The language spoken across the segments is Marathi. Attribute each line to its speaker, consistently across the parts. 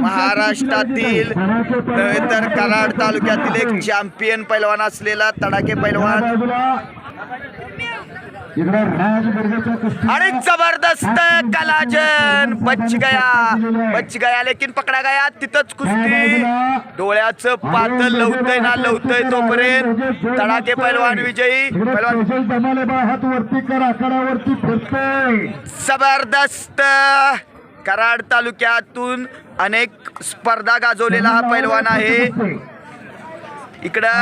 Speaker 1: महाराष्ट्रातील नव्हे तर कराड तालुक्यातील एक चॅम्पियन पैलवान असलेला तडाके पैलवान आणि जबरदस्त कलाजन. बच गया बच गया लेकिन पकडा गया. तिथंच कुस्ती. डोळ्याचं पातळ लवतय ना लवतय तोपर्यंत. तडाके पैलवान विजयी. पैलवान जबरदस्त. कराड तालुक्यातून अनेक स्पर्धा गाजवलेला हा पैलवान आहे. इकडं.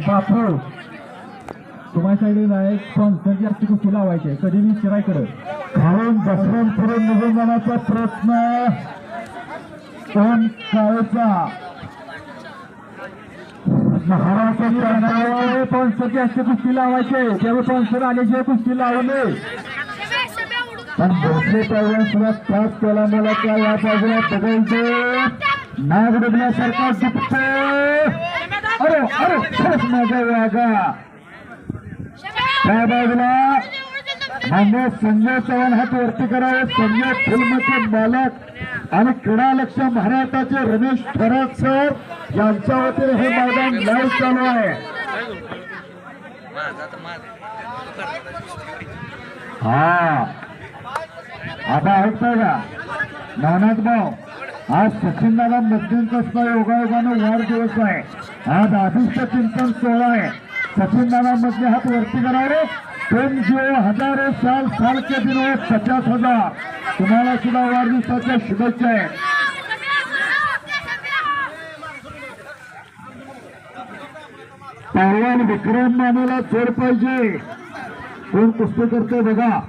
Speaker 2: बापू तुम्हाला साईडे नाही स्पॉन्सर जास्त कुस्ती लावायचे? कधी मी शिराय करत. खाऊन घसरून फिरून निघून जाण्याचा प्रयत्न. कोण काळेचा महाराष्ट्राच्या नावावर जास्त कुस्ती लावायचे? त्यावेळी स्पॉन्सर आल्याशिवाय कुस्ती लावले? पण भोसले पाहिजे सुद्धा त्रास केला मला त्या या बाजूला बघायचे. नाग डुबल्यासारखा दुखतो अरे अरे खरंच माझ्या वागा त्या बाजूला? मान्य संजय चव्हाण हात वरती करावे संजय फिल्मचे मालक आणि क्रीडा लक्ष महाराष्ट्राचे रमेश थरात सर यांच्या वतीने हे मैदान लाईव्ह चालू आहे. हा. आता ऐकताय का? नवनाथ भाऊ आज सचिनदादा दादा मध्यंचा योगायोगानं वाढदिवस आहे. आज अभिष्ट चिंतन सोहळा आहे. सचिनदादा मधले हात वरती करावे तुम जो हजारो साल साल के दिन हो पचास हजार. तुम्हाला सुद्धा वाढदिवसाच्या शुभेच्छा आहेत. पहलवान विक्रम मानेला जोड पाहिजे. कोण कुस्ती करतोय बघा.